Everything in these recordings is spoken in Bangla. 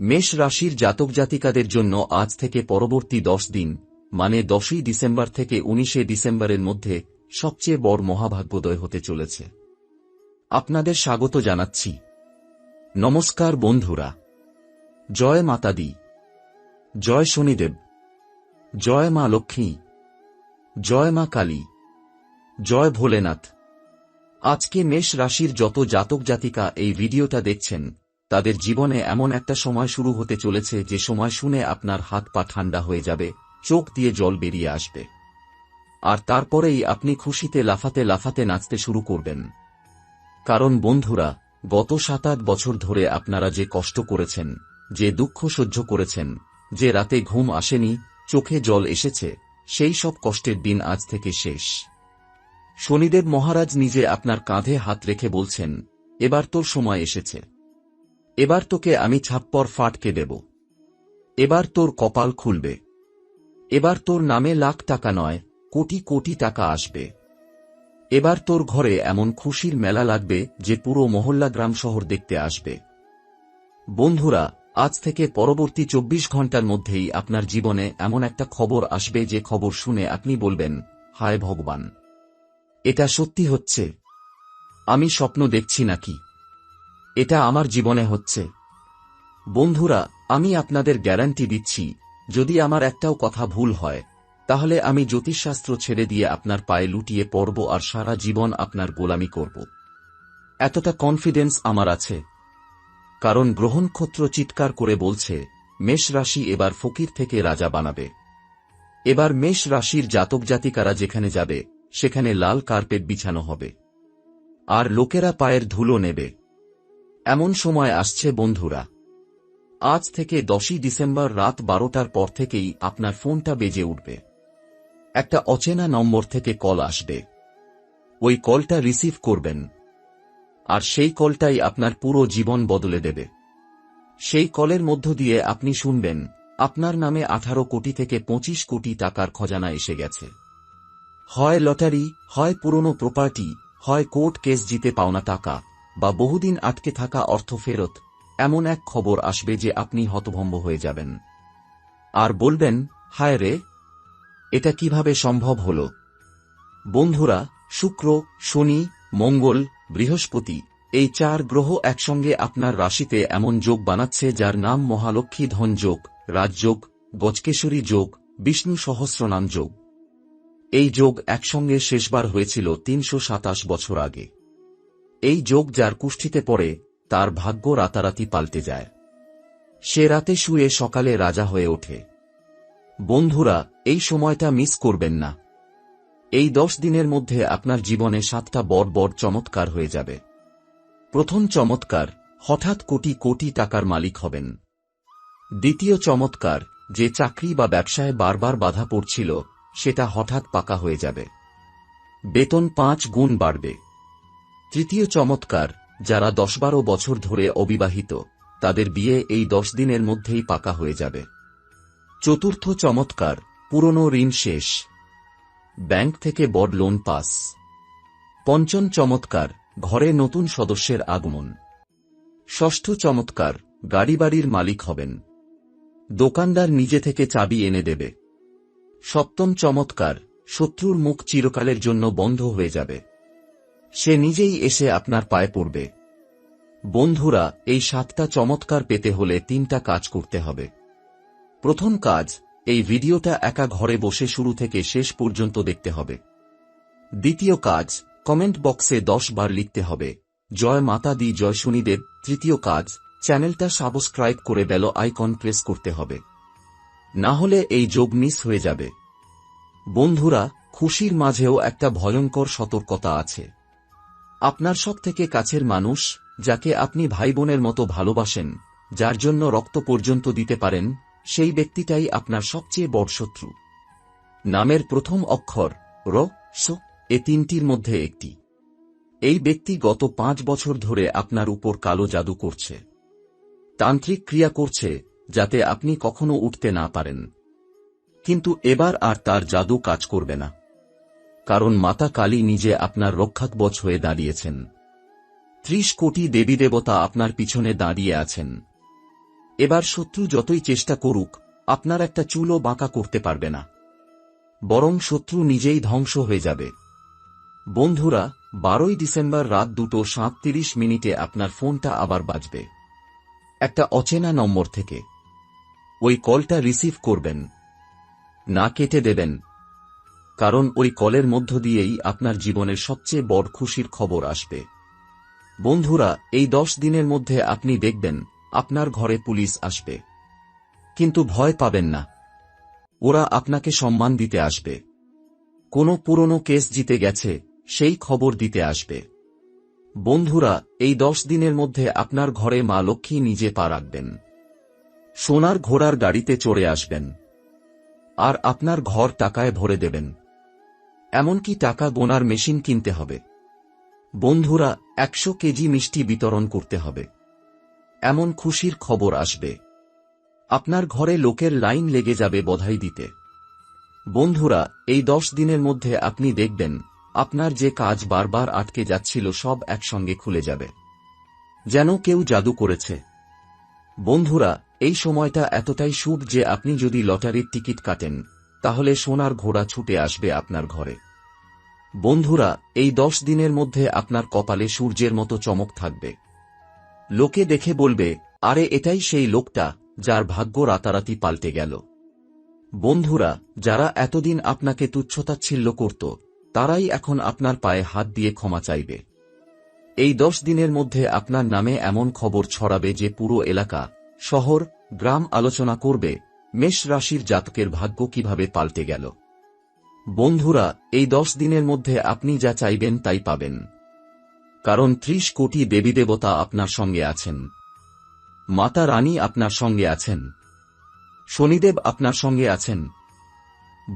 মেষ রাশির জাতক জাতিকাদের জন্য আজ থেকে পরবর্তী দশ দিন মানে দশই ডিসেম্বর থেকে উনিশে ডিসেম্বরের মধ্যে সবচেয়ে বড় মহাভাগ্যোদয় হতে চলেছে। আপনাদের স্বাগত জানাচ্ছি। নমস্কার বন্ধুরা। জয় মাতাদি জয় শনিদেব। জয় মা লক্ষ্মী। জয় মা কালী। জয় ভোলেনাথ। আজকে মেষ রাশির যত জাতক জাতিকা এই ভিডিওটা দেখছেন তাদের জীবনে এমন একটা সময় শুরু হতে চলেছে যে সময় শুনে আপনার হাত পা ঠান্ডা হয়ে যাবে, চোখ দিয়ে জল বেরিয়ে আসবে। আর তারপরেই আপনি খুশিতে লাফাতে লাফাতে নাচতে শুরু করবেন। কারণ বন্ধুরা, গত সাত আট বছর ধরে আপনারা যে কষ্ট করেছেন, যে দুঃখ সহ্য করেছেন, যে রাতে ঘুম আসেনি, চোখে জল এসেছে, সেই সব কষ্টের দিন আজ থেকে শেষ। শনিদেব মহারাজ নিজে আপনার কাঁধে হাত রেখে বলছেন, এবার তোর সময় এসেছে। এবার তোকে আমি ছাপ্পর ফাটকে দেব। এবার তোর কপাল খুলবে। এবার তোর নামে লাখ টাকা নয়, কোটি কোটি টাকা আসবে। এবার তোর ঘরে এমন খুশির মেলা লাগবে যে পুরো মহল্লা গ্রাম শহর দেখতে আসবে। বন্ধুরা, আজ থেকে পরবর্তী চব্বিশ ঘণ্টার মধ্যেই আপনার জীবনে এমন একটা খবর আসবে যে খবর শুনে আপনি বলবেন, হায় ভগবান! এটা সত্যি হচ্ছে। আমি স্বপ্ন দেখছি নাকি? এটা আমার জীবনে হচ্ছে। বন্ধুরা, আমি আপনাদের গ্যারান্টি দিচ্ছি, যদি আমার একটাও কথা ভুল হয়, তাহলে আমি জ্যোতিষশাস্ত্র ছেড়ে দিয়ে আপনার পায়ে লুটিয়ে পড়ব আর সারা জীবন আপনার গোলামি করব। এতটা কনফিডেন্স আমার আছে। কারণ গ্রহণক্ষত্র চিৎকার করে বলছে, মেষ রাশি এবার ফকির থেকে রাজা বানাবে। এবার মেষ রাশির জাতক জাতিকারা যেখানে যাবে, সেখানে লাল কার্পেট বিছানো হবে। আর লোকেরা পায়ের ধুলো নেবে। এমন সময় আসছে বন্ধুরা। আজ থেকে দশই ডিসেম্বর রাত বারোটার পর থেকেই আপনার ফোনটা বেজে উঠবে। একটা অচেনা নম্বর থেকে কল আসবে। ওই কলটা রিসিভ করবেন। আর সেই কলটাই আপনার পুরো জীবন বদলে দেবে। সেই কলের মধ্য দিয়ে আপনি শুনবেন, আপনার নামে আঠারো কোটি থেকে পঁচিশ কোটি টাকার খজানা এসে গেছে। হয় লটারি, হয় পুরনো প্রপার্টি, হয় কোর্ট কেস জিতে পাওনা টাকা। বা বহুদিন আটকে থাকা অর্থ ফেরত, এমন এক খবর আসবে যে আপনি হতভম্ব হয়ে যাবেন। আর বলবেন, হায় রে, এটা কীভাবে সম্ভব হল? বন্ধুরা, শুক্র, শনি, মঙ্গল, বৃহস্পতি, এই চার গ্রহ একসঙ্গে আপনার রাশিতে এমন যোগ বানাচ্ছে যার নাম মহালক্ষ্মী ধন যোগ রাজযোগ গজকেশরী যোগ, বিষ্ণু সহস্রনাম যোগ। এই যোগ একসঙ্গে শেষবার হয়েছিল তিনশো সাতাশ বছর আগে। এই যোগ যার কুষ্ঠিতে পড়ে, তার ভাগ্য রাতারাতি পাল্টে যায়। সে রাতে শুয়ে সকালে রাজা হয়ে ওঠে। বন্ধুরা, এই সময়টা মিস করবেন না। এই দশ দিনের মধ্যে আপনার জীবনে সাতটা বড় বড় চমৎকার হয়ে যাবে। প্রথম চমৎকার, হঠাৎ কোটি কোটি টাকার মালিক হবেন। দ্বিতীয় চমৎকার, যে চাকরি বা ব্যবসায় বারবার বাধা পড়ছিল, সেটা হঠাৎ পাকা হয়ে যাবে। বেতন পাঁচ গুণ বাড়বে। তৃতীয় চমৎকার, যারা দশ বারো বছর ধরে অবিবাহিত, তাদের বিয়ে এই দশ দিনের মধ্যেই পাকা হয়ে যাবে। চতুর্থ চমৎকার, পুরনো ঋণ শেষ। ব্যাংক থেকে বড় লোন পাস। পঞ্চম চমৎকার, ঘরে নতুন সদস্যের আগমন। ষষ্ঠ চমৎকার গাড়ি বাড়ির মালিক হবেন। দোকানদার নিজে থেকে চাবি এনে দেবে। সপ্তম চমৎকার, শত্রুর মুখ চিরকালের জন্য বন্ধ হয়ে যাবে। সে নিজেই এসে আপনার পায়ে পড়বে। বন্ধুরা, এই সাতটা চমৎকার পেতে হলে তিনটা কাজ করতে হবে। প্রথম কাজ, এই ভিডিওটা একা ঘরে বসে শুরু থেকে শেষ পর্যন্ত দেখতে হবে। দ্বিতীয় কাজ, কমেন্ট বক্সে দশ বার লিখতে হবে, জয় মাতা দি, জয় শনিদেব। তৃতীয় কাজ, চ্যানেলটা সাবস্ক্রাইব করে বেল আইকন প্রেস করতে হবে। না হলে এই যোগ মিস হয়ে যাবে। বন্ধুরা, খুশির মাঝেও একটা ভয়ঙ্কর সতর্কতা আছে। আপনার সব থেকে কাছের মানুষ, যাকে আপনি ভাই বোনের মতো ভালোবাসেন, যার জন্য রক্ত পর্যন্ত দিতে পারেন, সেই ব্যক্তিটাই আপনার সবচেয়ে বড় শত্রু। নামের প্রথম অক্ষর, র, স, এ তিনটির মধ্যে একটি। এই ব্যক্তি গত পাঁচ বছর ধরে আপনার উপর কালো জাদু করছে। তান্ত্রিক ক্রিয়া করছে, যাতে আপনি কখনো উঠতে না পারেন। কিন্তু এবার আর তার জাদু কাজ করবে না। কারণ মাতা কালী নিজে আপনার রক্ষাকবচ হয়ে দাঁড়িয়েছেন। ত্রিশ কোটি দেবী দেবতা আপনার পিছনে দাঁড়িয়ে আছেন। এবার শত্রু যতই চেষ্টা করুক, আপনার একটা চুলও বাঁকা করতে পারবে না। বরং শত্রু নিজেই ধ্বংস হয়ে যাবে। বন্ধুরা, বারোই ডিসেম্বর রাত দুটো সাঁত্রিশ মিনিটে আপনার ফোনটা আবার বাজবে। একটা অচেনা নম্বর থেকে। ওই কলটা রিসিভ করবেন। না কেটে দেবেন। কারণ ওই কলের মধ্য দিয়েই আপনার জীবনের সবচেয়ে বড় খুশির খবর আসবে। বন্ধুরা, এই দশ দিনের মধ্যে আপনি দেখবেন আপনার ঘরে পুলিশ আসবে। কিন্তু ভয় পাবেন না। ওরা আপনাকে সম্মান দিতে আসবে। কোনো পুরনো কেস জিতে গেছে, সেই খবর দিতে আসবে। বন্ধুরা, এই দশ দিনের মধ্যে আপনার ঘরে মা লক্ষ্মী নিজে পা রাখবেন। সোনার ঘোড়ার গাড়িতে চড়ে আসবেন। আর আপনার ঘর টাকায় ভরে দেবেন। এমনকি টাকা গোনার মেশিন কিনতে হবে। বন্ধুরা, একশো কেজি মিষ্টি বিতরণ করতে হবে। এমন খুশির খবর আসবে। আপনার ঘরে লোকের লাইন লেগে যাবে বধাই দিতে। বন্ধুরা, এই দশ দিনের মধ্যে আপনি দেখবেন, আপনার যে কাজ বারবার আটকে যাচ্ছিল সব একসঙ্গে খুলে যাবে। যেন কেউ জাদু করেছে। বন্ধুরা, এই সময়টা এতটাই শুভ যে আপনি যদি লটারির টিকিট কাটেন তাহলে সোনার ঘোড়া ছুটে আসবে আপনার ঘরে। বন্ধুরা, এই দশ দিনের মধ্যে আপনার কপালে সূর্যের মতো চমক থাকবে। লোকে দেখে বলবে, আরে, এটাই সেই লোকটা যার ভাগ্য রাতারাতি পাল্টে গেল। বন্ধুরা, যারা এতদিন আপনাকে তুচ্ছতাচ্ছিল্য করত, তারাই এখন আপনার পায়ে হাত দিয়ে ক্ষমা চাইবে। এই দশ দিনের মধ্যে আপনার নামে এমন খবর ছড়াবে যে পুরো এলাকা, শহর, গ্রাম আলোচনা করবে মেষ রাশির জাতকের ভাগ্য কীভাবে পাল্টে গেল? বন্ধুরা, এই দশ দিনের মধ্যে আপনি যা চাইবেন তাই পাবেন। কারণ ত্রিশ কোটি দেবী দেবতা আপনার সঙ্গে আছেন। মাতা রানী আপনার সঙ্গে আছেন। শনিদেব আপনার সঙ্গে আছেন।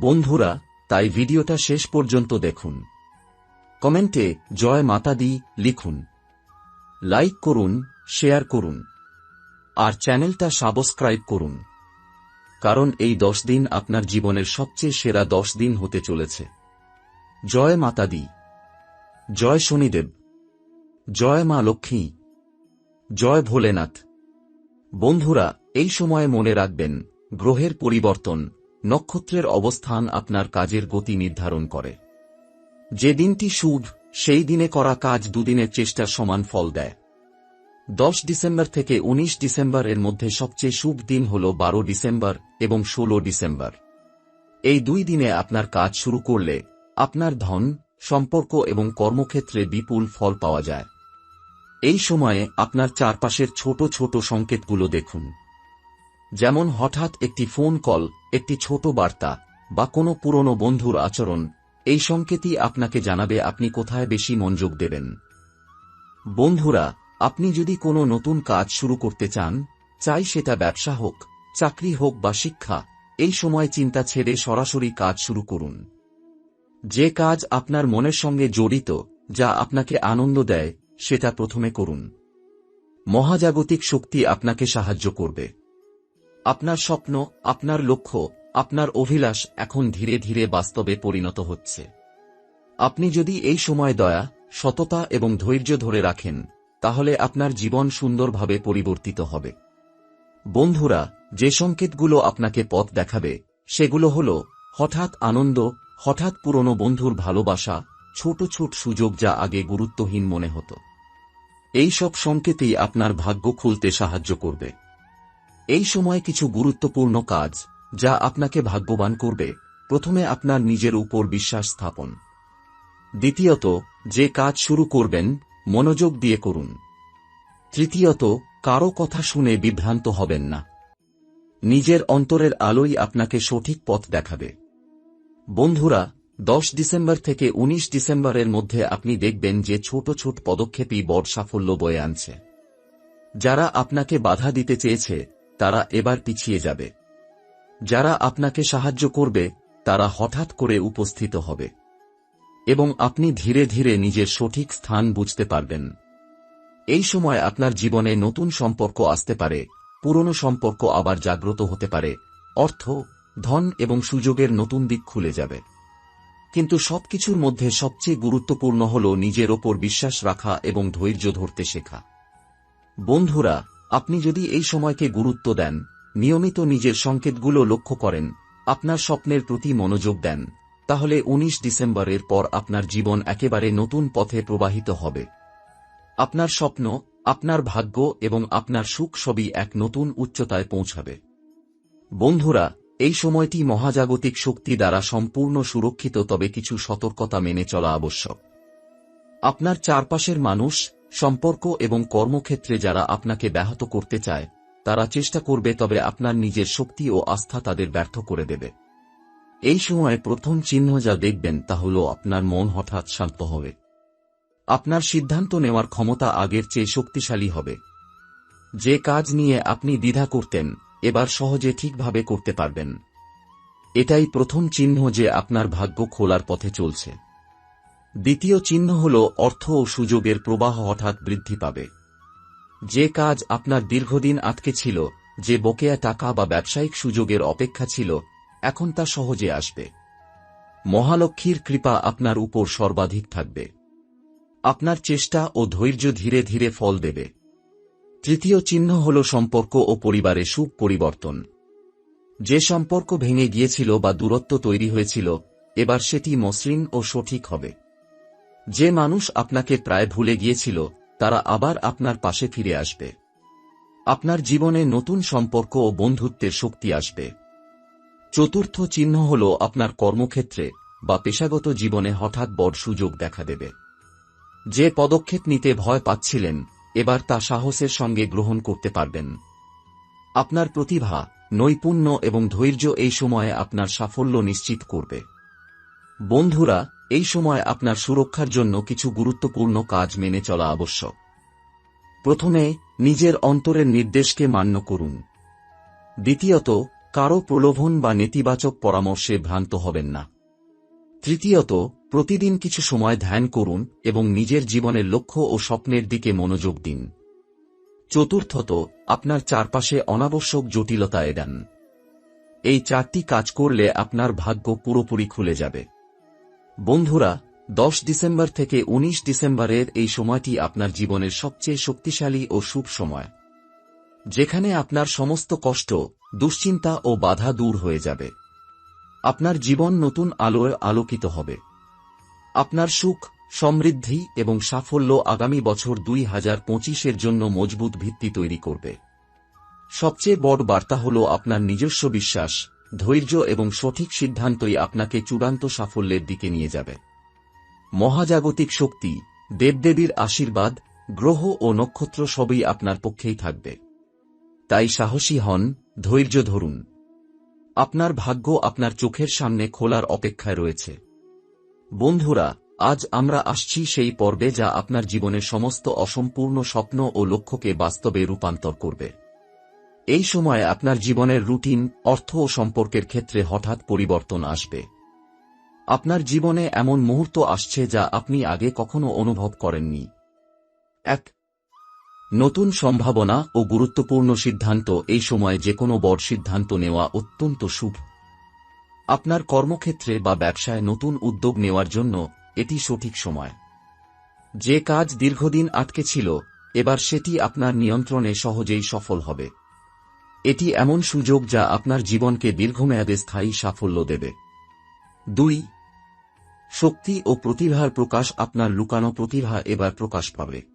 বন্ধুরা, তাই ভিডিওটা শেষ পর্যন্ত দেখুন। কমেন্টে জয় মাতা দি লিখুন। লাইক করুন, শেয়ার করুন। আর চ্যানেলটা সাবস্ক্রাইব করুন। কারণ এই দশ দিন আপনার জীবনের সবচেয়ে সেরা দশ দিন হতে চলেছে। জয় মাতা দি। জয় শনিদেব। জয় মা লক্ষ্মী। জয় ভোলেনাথ। বন্ধুরা, এই সময়ে মনে রাখবেন, গ্রহের পরিবর্তন, নক্ষত্রের অবস্থান আপনার কাজের গতি নির্ধারণ করে। যে দিনটি শুভ, সেই দিনে করা কাজ দুদিনের চেষ্টার সমান ফল দেয়। দশ ডিসেম্বর থেকে ১৯ ডিসেম্বর এর মধ্যে সবচেয়ে শুভ দিন হল বারো ডিসেম্বর এবং ১৬ ডিসেম্বর। এই দুই দিনে আপনার কাজ শুরু করলে আপনার ধন, সম্পর্ক এবং কর্মক্ষেত্রে বিপুল ফল পাওয়া যায়। এই সময়ে আপনার চারপাশের ছোট ছোট সংকেতগুলো দেখুন। যেমন হঠাৎ একটি ফোন কল, একটি ছোট বার্তা বা কোনো পুরনো বন্ধুর আচরণ, এই সংকেতই আপনাকে জানাবে আপনি কোথায় বেশি মনোযোগ দেবেন। বন্ধুরা আপনি যদি কোনো নতুন কাজ শুরু করতে চান, চাই সেটা ব্যবসা হোক, চাকরি হোক বা শিক্ষা, এই সময় চিন্তা ছেড়ে সরাসরি কাজ শুরু করুন। যে কাজ আপনার মনের সঙ্গে জড়িত, যা আপনাকে আনন্দ দেয়, সেটা প্রথমে করুন। মহাজাগতিক শক্তি আপনাকে সাহায্য করবে। আপনার স্বপ্ন, আপনার লক্ষ্য, আপনার অভিলাষ এখন ধীরে ধীরে বাস্তবে পরিণত হচ্ছে। আপনি যদি এই সময় দয়া, সততা এবং ধৈর্য ধরে রাখেন তাহলে আপনার জীবন সুন্দরভাবে পরিবর্তিত হবে। বন্ধুরা, যে সংকেতগুলো আপনাকে পথ দেখাবে, সেগুলো হল, হঠাৎ আনন্দ, হঠাৎ পুরনো বন্ধুর ভালোবাসা, ছোট ছোট সুযোগ যা আগে গুরুত্বহীন মনে হতো। এই সব সংকেতই আপনার ভাগ্য খুলতে সাহায্য করবে। এই সময় কিছু গুরুত্বপূর্ণ কাজ, যা আপনাকে ভাগ্যবান করবে, প্রথমে আপনার নিজের উপর বিশ্বাস স্থাপন। দ্বিতীয়ত, যে কাজ শুরু করবেন মনোযোগ দিয়ে করুন। তৃতীয়ত, কারও কথা শুনে বিভ্রান্ত হবেন না। নিজের অন্তরের আলোই আপনাকে সঠিক পথ দেখাবে। বন্ধুরা, দশ ডিসেম্বর থেকে ১৯ ডিসেম্বরের মধ্যে আপনি দেখবেন যে ছোট ছোট পদক্ষেপই বড় সাফল্য বয়ে আনছে। যারা আপনাকে বাধা দিতে চেয়েছে, তারা এবার পিছিয়ে যাবে। যারা আপনাকে সাহায্য করবে, তারা হঠাৎ করে উপস্থিত হবে। এবং আপনি ধীরে ধীরে নিজের সঠিক স্থান বুঝতে পারবেন। এই সময় আপনার জীবনে নতুন সম্পর্ক আসতে পারে, পুরনো সম্পর্ক আবার জাগ্রত হতে পারে, অর্থ, ধন এবং সুযোগের নতুন দিক খুলে যাবে। কিন্তু সবকিছুর মধ্যে সবচেয়ে গুরুত্বপূর্ণ হল নিজের ওপর বিশ্বাস রাখা এবং ধৈর্য ধরতে শেখা। বন্ধুরা, আপনি যদি এই সময়কে গুরুত্ব দেন, নিয়মিত নিজের সংকেতগুলো লক্ষ্য করেন, আপনার স্বপ্নের প্রতি মনোযোগ দেন। তাহলে ১৯ ডিসেম্বরের পর আপনার জীবন একেবারে নতুন পথে প্রবাহিত হবে। আপনার স্বপ্ন, আপনার ভাগ্য এবং আপনার সুখ সবই এক নতুন উচ্চতায় পৌঁছাবে। বন্ধুরা, এই সময়টি মহাজাগতিক শক্তি দ্বারা সম্পূর্ণ সুরক্ষিত, তবে কিছু সতর্কতা মেনে চলা আবশ্যক। আপনার চারপাশের মানুষ, সম্পর্ক এবং কর্মক্ষেত্রে যারা আপনাকে ব্যাহত করতে চায়, তারা চেষ্টা করবে তবে আপনার নিজের শক্তি ও আস্থা তাদের ব্যর্থ করে দেবে। এই সময় প্রথম চিহ্ন যা দেখবেন তা হল আপনার মন হঠাৎ শান্ত হবে। আপনার সিদ্ধান্ত নেওয়ার ক্ষমতা আগের চেয়ে শক্তিশালী হবে। যে কাজ নিয়ে আপনি দ্বিধা করতেন, এবার সহজে ঠিকভাবে করতে পারবেন। এটাই প্রথম চিহ্ন যে আপনার ভাগ্য খোলার পথে চলছে। দ্বিতীয় চিহ্ন হল অর্থ ও সুযোগের প্রবাহ হঠাৎ বৃদ্ধি পাবে। যে কাজ আপনার দীর্ঘদিন আটকে ছিল, যে বকেয়া টাকা বা ব্যবসায়িক সুযোগের অপেক্ষা ছিল এখন তা সহজে আসবে। মহালক্ষ্মীর কৃপা আপনার উপর সর্বাধিক থাকবে। আপনার চেষ্টা ও ধৈর্য ধীরে ধীরে ফল দেবে। তৃতীয় চিহ্ন হল সম্পর্ক ও পরিবারে সুখ পরিবর্তন। যে সম্পর্ক ভেঙে গিয়েছিল বা দূরত্ব তৈরি হয়েছিল, এবার সেটি মসৃণ ও সঠিক হবে। যে মানুষ আপনাকে প্রায় ভুলে গিয়েছিল, তারা আবার আপনার পাশে ফিরে আসবে। আপনার জীবনে নতুন সম্পর্ক ও বন্ধুত্বের শক্তি আসবে। চতুর্থ চিহ্ন হল আপনার কর্মক্ষেত্রে বা পেশাগত জীবনে হঠাৎ বড় সুযোগ দেখা দেবে। যে পদক্ষেপ নিতে ভয় পাচ্ছিলেন, এবার তা সাহসের সঙ্গে গ্রহণ করতে পারবেন। আপনার প্রতিভা, নৈপুণ্য এবং ধৈর্য এই সময়ে আপনার সাফল্য নিশ্চিত করবে। বন্ধুরা, এই সময় আপনার সুরক্ষার জন্য কিছু গুরুত্বপূর্ণ কাজ মেনে চলা আবশ্যক। প্রথমে, নিজের অন্তরের নির্দেশকে মান্য করুন। দ্বিতীয়ত কারও প্রলোভন বা নেতিবাচক পরামর্শে ভ্রান্ত হবেন না। তৃতীয়ত, প্রতিদিন কিছু সময় ধ্যান করুন এবং নিজের জীবনের লক্ষ্য ও স্বপ্নের দিকে মনোযোগ দিন। চতুর্থত, আপনার চারপাশে অনাবশ্যক জটিলতা এড়ান। এই চারটি কাজ করলে আপনার ভাগ্য পুরোপুরি খুলে যাবে। বন্ধুরা, দশ ডিসেম্বর থেকে ১৯ ডিসেম্বরের এই সময়টি আপনার জীবনের সবচেয়ে শক্তিশালী ও শুভ সময়। যেখানে আপনার সমস্ত কষ্ট, দুশ্চিন্তা ও বাধা দূর হয়ে যাবে। আপনার জীবন নতুন আলোয় আলোকিত হবে। আপনার সুখ, সমৃদ্ধি এবং সাফল্য আগামী বছর দুই হাজার পঁচিশের জন্য মজবুত ভিত্তি তৈরি করবে। সবচেয়ে বড় বার্তা হল আপনার নিজস্ব বিশ্বাস, ধৈর্য এবং সঠিক সিদ্ধান্তই আপনাকে চূড়ান্ত সাফল্যের দিকে নিয়ে যাবে। মহাজাগতিক শক্তি, দেবদেবীর আশীর্বাদ, গ্রহ ও নক্ষত্র সবই আপনার পক্ষেই থাকবে। তাই সাহসী হন, ধৈর্য ধরুন। আপনার ভাগ্য আপনার চোখের সামনে খোলার অপেক্ষায় রয়েছে। বন্ধুরা, আজ আমরা আসছি সেই পর্বে যা আপনার জীবনের সমস্ত অসম্পূর্ণ স্বপ্ন ও লক্ষ্যকে বাস্তবে রূপান্তর করবে। এই সময় আপনার জীবনের রুটিন, অর্থ ও সম্পর্কের ক্ষেত্রে হঠাৎ পরিবর্তন আসবে। আপনার জীবনে এমন মুহূর্ত আসছে যা আপনি আগে কখনো অনুভব করেননি। এক নতুন সম্ভাবনা ও গুরুত্বপূর্ণ সিদ্ধান্ত এই সময়ে যে কোনো বড় সিদ্ধান্ত নেওয়া অত্যন্ত শুভ। আপনার কর্মক্ষেত্রে বা ব্যবসায় নতুন উদ্যোগ নেওয়ার জন্য এটি সঠিক সময়। যে কাজ দীর্ঘদিন আটকে ছিল, এবার সেটি আপনার নিয়ন্ত্রণে সহজেই সফল হবে। এটি এমন সুযোগ যা আপনার জীবনকে দীর্ঘমেয়াদে স্থায়ী সাফল্য দেবে। দুই, শক্তি ও প্রতিভার প্রকাশ আপনার লুকানো প্রতিভা এবার প্রকাশ পাবে।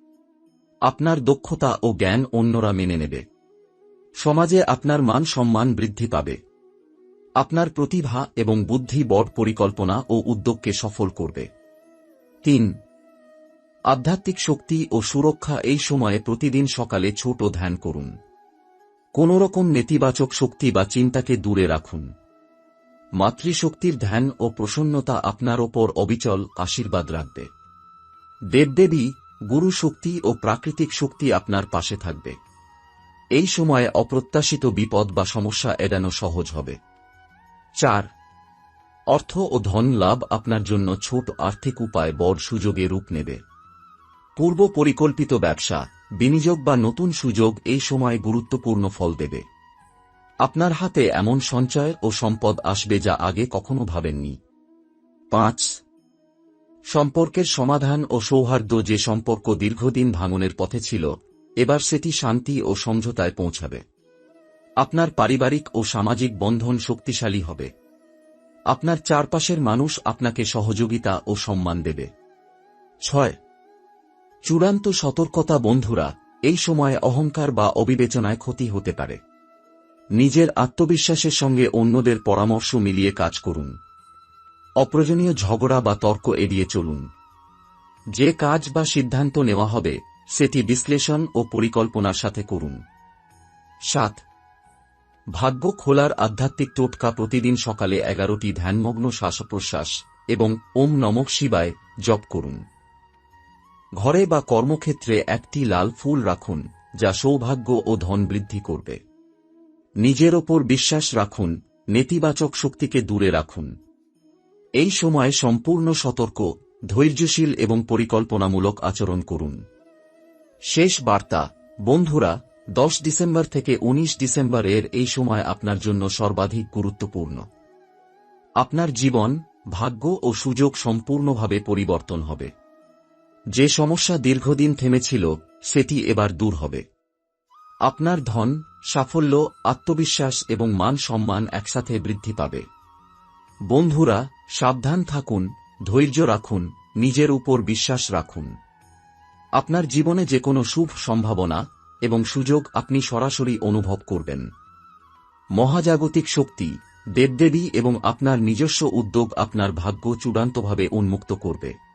আপনার দক্ষতা ও জ্ঞান অন্যরা মেনে নেবে। সমাজে আপনার মান সম্মান বৃদ্ধি পাবে। আপনার প্রতিভা এবং বুদ্ধি বড় পরিকল্পনা ও উদ্যোগকে সফল করবে। তিন, আধ্যাত্মিক শক্তি ও সুরক্ষা এই সময়ে প্রতিদিন সকালে ছোট ধ্যান করুন। কোনরকম নেতিবাচক শক্তি বা চিন্তাকে দূরে রাখুন। মাতৃশক্তির ধ্যান ও প্রসন্নতা আপনার ওপর অবিচল আশীর্বাদ রাখবে। দেবদেবী গুরু শক্তি ও প্রাকৃতিক শক্তি আপনার পাশে থাকবে। এই সময়ে অপ্রত্যাশিত বিপদ বা সমস্যা এড়ানো সহজ হবে। চার, অর্থ ও ধন লাভ আপনার জন্য ছোট আর্থিক উপায় বড় সুযোগে রূপ নেবে। পূর্ব পরিকল্পিত ব্যবসা, বিনিয়োগ বা নতুন সুযোগ এই সময় গুরুত্বপূর্ণ ফল দেবে। আপনার হাতে এমন সঞ্চয় ও সম্পদ আসবে যা আগে কখনো ভাবেননি। পাঁচ সম্পর্কের সমাধান ও সৌহার্দ্য যে সম্পর্ক দীর্ঘদিন ভাঙনের পথে ছিল, এবার সেটি শান্তি ও সমঝোতায় পৌঁছাবে। আপনার পারিবারিক ও সামাজিক বন্ধন শক্তিশালী হবে। আপনার চারপাশের মানুষ আপনাকে সহযোগিতা ও সম্মান দেবে। ছয়, চূড়ান্ত সতর্কতা বন্ধুরা, এই সময়ে অহংকার বা অবিবেচনায় ক্ষতি হতে পারে। নিজের আত্মবিশ্বাসের সঙ্গে অন্যদের পরামর্শ মিলিয়ে কাজ করুন। অপ্রয়োজনীয় ঝগড়া বা তর্ক এড়িয়ে চলুন। যে কাজ বা সিদ্ধান্ত নেওয়া হবে, সেটি বিশ্লেষণ ও পরিকল্পনার সাথে করুন। সাত, ভাগ্য খোলার আধ্যাত্মিক টোটকা প্রতিদিন সকালে এগারোটি ধ্যানমগ্ন শ্বাসপ্রশ্বাস এবং ওম নমক শিবায় জপ করুন। ঘরে বা কর্মক্ষেত্রে একটি লাল ফুল রাখুন, যা সৌভাগ্য ও ধন বৃদ্ধি করবে। নিজের ওপর বিশ্বাস রাখুন, নেতিবাচক শক্তিকে দূরে রাখুন। এই সময় সম্পূর্ণ সতর্ক, ধৈর্যশীল এবং পরিকল্পনামূলক আচরণ করুন। শেষ বার্তা, বন্ধুরা, দশ ডিসেম্বর থেকে ১৯ ডিসেম্বর এর এই সময় আপনার জন্য সর্বাধিক গুরুত্বপূর্ণ। আপনার জীবন, ভাগ্য ও সুযোগ সম্পূর্ণভাবে পরিবর্তন হবে। যে সমস্যা দীর্ঘদিন থেমেছিল, সেটি এবার দূর হবে। আপনার ধন, সাফল্য, আত্মবিশ্বাস এবং মান সম্মান একসাথে বৃদ্ধি পাবে। বন্ধুরা, সাবধান থাকুন, ধৈর্য রাখুন, নিজের উপর বিশ্বাস রাখুন। আপনার জীবনে যে কোনো শুভ সম্ভাবনা এবং সুযোগ আপনি সরাসরি অনুভব করবেন। মহাজাগতিক শক্তি, দেবদেবী এবং আপনার নিজস্ব উদ্যোগ আপনার ভাগ্য চূড়ান্তভাবে উন্মুক্ত করবে।